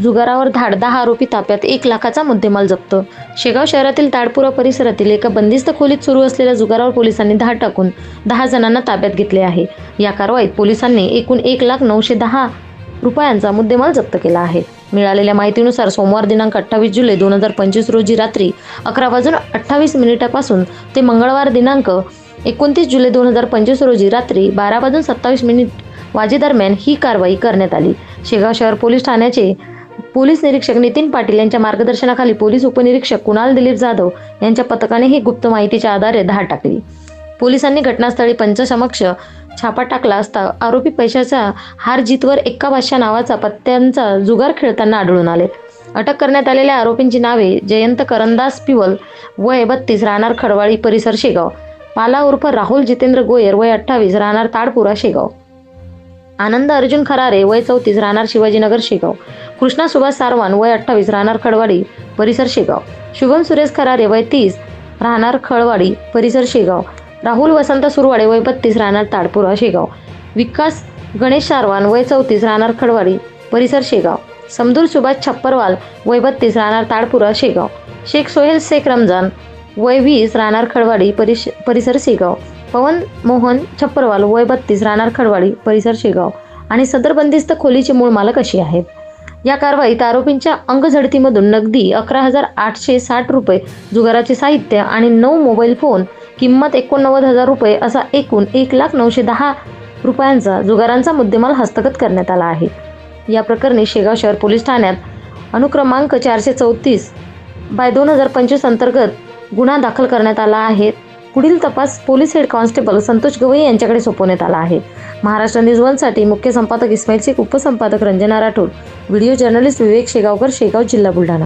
जुगारावर धाड दहा आरोपी ताब्यात एक लाखाचा मुद्देमाल जप्त. शेगाव शहरातील ताडपुरा परिसरातील एका बंदिस्त खोलीत सुरू असलेल्या जुगारावर पोलिसांनी धाड टाकून दहा जणांना ताब्यात घेतले आहे. या कारवाईत पोलिसांनी एकूण एक लाख नऊशे दहा रुपयांचा मुद्देमाल जप्त केला आहे. मिळालेल्या माहितीनुसार सोमवार दिनांक अठ्ठावीस जुलै दोन हजार पंचवीस रोजी रात्री अकरा वाजून अठ्ठावीस मिनिटापासून ते मंगळवार दिनांक एकोणतीस जुलै दोन हजार पंचवीस रोजी रात्री बारा वाजून सत्तावीस मिनिट वाजेदरम्यान ही कारवाई करण्यात आली. शेगाव शहर पोलीस ठाण्याचे पोलीस निरीक्षक नितीन पाटील यांच्या मार्गदर्शनाखाली पोलीस उपनिरीक्षक कुणाल दिलीप जाधव यांच्या पथकाने ही गुप्त माहितीच्या आधारे धाड टाकली. पोलिसांनी घटनास्थळी पंचसमक्ष छापा टाकला असता आरोपी पैशाचा हार जीतवर एक्का बादशाह नावाचा पत्त्यांचा जुगार खेळताना आढळून आले. अटक करण्यात आलेल्या आरोपींची नावे जयंत करंदास पिवल वय बत्तीस राहणार खडवाळी परिसर शेगाव. पाला उर्फ राहुल जितेंद्र गोयर वय अठ्ठावीस राहणार ताडपुरा शेगाव. आनंद अर्जुन खरारे वय चौतीस राहणार शिवाजीनगर शेगाव. कृष्णा सुभाष सारवान वय अठ्ठावीस राहणार खडवाडी परिसर शेगाव. शुभम सुरेश खरारे वय तीस राहणार खळवाडी परिसर शेगाव. राहुल वसंत सुरवाडे वय बत्तीस राहणार ताडपुरा शेगाव. विकास गणेश सारवान वय चौतीस राहणार खडवाडी परिसर शेगाव. समदूर सुभाष छप्परवाल वय बत्तीस राहणार ताडपुरा शेगाव. शेख सोहेल शेख रमजान वय वीस राहणार खडवाडी परिश परिसर शेगाव. पवन मोहन छप्परवाल वय बत्तीस राहणार खडवाडी परिसर शेगाव. आणि सदर बंदिस्त खोलीचे मूळ मालक अशी आहेत. या कारवाईत आरोपींच्या अंगझडतीमधून नगदी अकरा हजार आठशे साठ रुपये जुगाराचे साहित्य आणि नऊ मोबाईल फोन किंमत एकोणनव्वद हजार रुपये असा एकूण एक लाख नऊशे दहा रुपयांचा जुगारांचा मुद्देमाल हस्तगत करण्यात आला आहे. या प्रकरणी शेगाव शहर पोलीस ठाण्यात अनुक्रमांक चारशे चौतीस बाय दोन हजार पंचवीस अंतर्गत गुन्हा दाखल करण्यात आला आहे. पुढील तपास police head constable Santosh Gawai यांच्याकडे सोपवण्यात आला आहे. महाराष्ट्र न्यूज वनसाठी मुख्य संपादक इस्माईल शेख उपसंपादक रंजना राठोड व्हिडिओ जर्नलिस्ट विवेक शेगावकर शेगाव जिल्हा बुलढाणा.